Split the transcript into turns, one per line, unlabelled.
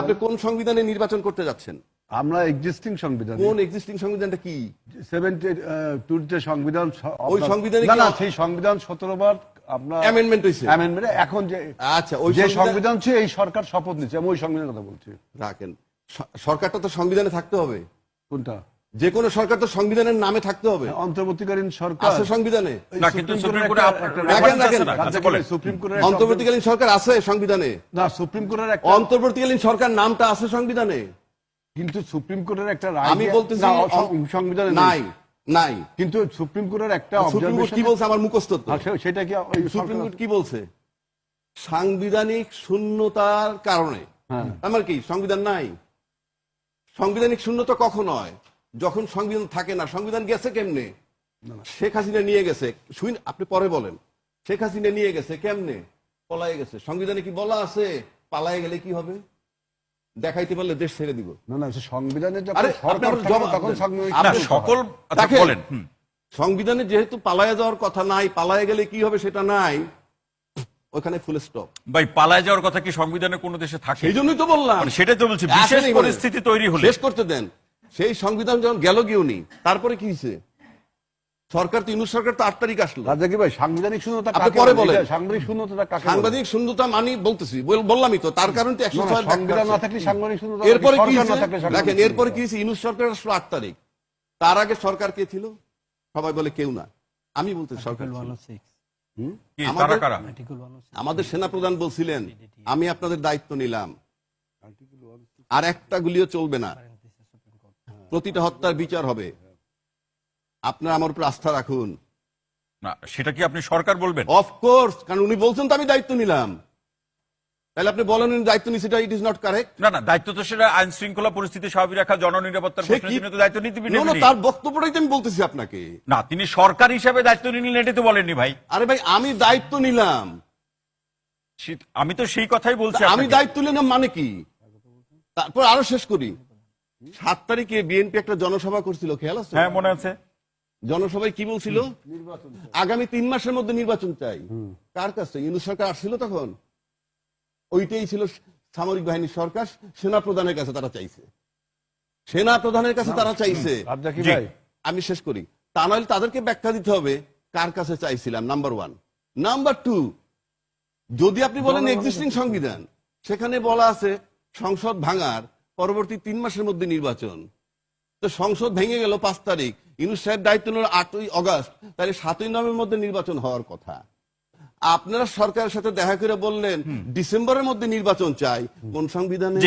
আপনি কোন সংবিধানে নির্বাচন করতে যাচ্ছেন?
আমরা এক্সিস্টিং সংবিধান।
কোন এক্সিস্টিং সংবিধানটা কি?
সেভেন্টি টুতে সংবিধান
ওই সংবিধানে
না সেই সংবিধান সতেরো বার আপনার
অ্যামেন্ডমেন্ট হয়েছে।
অ্যামেন্ডমেন্ট এখন যে
আচ্ছা ওই
যে
সংবিধান-
সংবিধান ছিল এই সরকার শপথ নিচ্ছে আমি ওই সংবিধানের কথা বলছি।
রাখেন। সরকারটা তো সংবিধানে থাকতে হবে।
কোনটা?
যে কোনো সরকার তো সংবিধানের নামে থাকতে হবে।
অন্তর্বর্তীকালীন সরকার।
আছে সংবিধানে।
না, কিন্তু সুপ্রিম কোর্টে
একটা-
আপনার
একটা-
রাখেন,
একটা-
রাখেন।
একটা-
আচ্ছা, বলেন।
সুপ্রিম কোর্টের
অন্তর্বর্তীকালীন সরকার আছে সংবিধানে।
না সুপ্রিম কোর্টের একটা
অন্তর্বর্তীকালীন সরকার নামটা আছে সংবিধানে।
কিন্তু সুপ্রিম কোর্টের একটা রায়
আমি বলতেছি
সংবিধানে
নাই। নাই
কিন্তু সুপ্রিম কোর্টের একটা
সুপ্রিম কোর্ট কি বলছে আমার মুখস্থ
সেটা কি
সুপ্রিম কোর্ট কি বলছে? সাংবিধানিক শূন্যতার কারণে।
হ্যাঁ।
আমার কি সংবিধান নাই? সাংবিধানিক শূন্যতা কখন হয়? যখন সংবিধান থাকে না সংবিধান গেছে কেমনে? শেখ হাসিনা নিয়ে গেছে। শুন আপনি পরে বলেন। শেখ হাসিনা নিয়ে গেছে কেমনে? পলায়ে গেছে। সংবিধানে কি বলা আছে? পালায়ে গেলে কি হবে? দেখাইতে পারলে দেশ ছেড়ে দিব।
না না সংবিধানে যখন সরকার থাকে তখন
দেন। আপনি
সকল আচ্ছা বলেন
সংবিধানে যেহেতু পালায় যাওয়ার কথা নাই পালায়ে গেলে কি হবে সেটা নাই ওখানে ফুল স্টপ
ভাই পালায় যাওয়ার কথা কি সংবিধানে কোনো দেশে থাকে?
সেই জন্যই তো বললাম।
মানে সেটাই তো বলছি বিশেষ পরিস্থিতি তৈরি হলে।
শেষ করতে দেন। সেই সংবিধান যখন গেল গিয়েওনি তারপরে কি হয়েছে? সরকার তো ইউনুস সরকার তো আট তারিখ আসলো।
রাজাকি ভাই সাংবিধানিক শূন্যতা
আপনি পরে
বলে?
বলেন।
সাংবিধানিক শূন্যতা কাকে?
সাংবাদিক শূন্যতা মানি বলতেছি বললামই তো তার কারণ তো একশো ছয়
সংবিধান না থাকলে সাংবিধানিক শূন্যতা
এরপরে কি
সাংবিধানিক
দেখেন এরপরে কি হয়েছে? ইউনুস সরকার আসলো আট তারিখ। তার আগে সরকার কে ছিল? সবাই বলে কেউ না। আমি বলতে সরকার
তারা কারা
আমাদের সেনাপ্রধান বলছিলেন আমি আপনাদের দায়িত্ব নিলাম। আর একটা গুলিও চলবে না। প্রতিটা হত্যার বিচার হবে। আপনারা আমার উপর আস্থা রাখুন।
না সেটা কি আপনি সরকার বলবেন?
অফকোর্স কারণ উনি বলছেন তো আমি দায়িত্ব নিলাম। তাহলে আপনি বলেন দায়িত্ব নিচ্ছে ইট ইজ নট কারেক্ট
না না দায়িত্ব তো সেটা আইন শৃঙ্খলা পরিস্থিতি স্বাভাবিক রাখা জননিরাপত্তার তো দায়িত্ব নিতে
না, না, তার বক্তব্যটাই আমি বলতেছি আপনাকে।
না তিনি সরকার হিসেবে দায়িত্ব নিলেন এটা তো বলেননি ভাই।
আরে ভাই আমি দায়িত্ব নিলাম।
আমি তো সেই কথাই বলছি
আমি দায়িত্ব নিলাম মানে কি? তারপর আরও শেষ করি। সাত তারিখে বিএনপি একটা জনসভা করছিল খেয়াল আছে?
হ্যাঁ মনে আছে।
জনসভায় কি বলছিল? আগামী তিন মাসের মধ্যে নির্বাচন চাই। কার কাছে? ইউনুস সরকার আসছিল তখন? ওইটাই ছিল সামরিক বাহিনীর সরকার সেনা প্রধানের কাছে তারা চাইছে। সেনা প্রধানের কাছে তারা চাইছে। আমি শেষ করি। তা নইলে তাদেরকে ব্যাখ্যা দিতে হবে কার কাছে চাইছিলাম নাম্বার ওয়ান নাম্বার টু যদি আপনি বলেন এক্সিস্টিং সংবিধান সেখানে বলা আছে সংসদ ভাঙার পরবর্তী তিন মাসের মধ্যে নির্বাচন। তো সংসদ ভেঙে গেল পাঁচ তারিখ। ইউনুস সাহেব দায়িত্ব নিল আটই অগস্ট। তাহলে সাতই নভেম্বর মধ্যে নির্বাচন হওয়ার কথা। আপনারা সরকারের সাথে দেখা করে বললেন ডিসেম্বরের মধ্যে নির্বাচন চাই। কোন সংবিধানে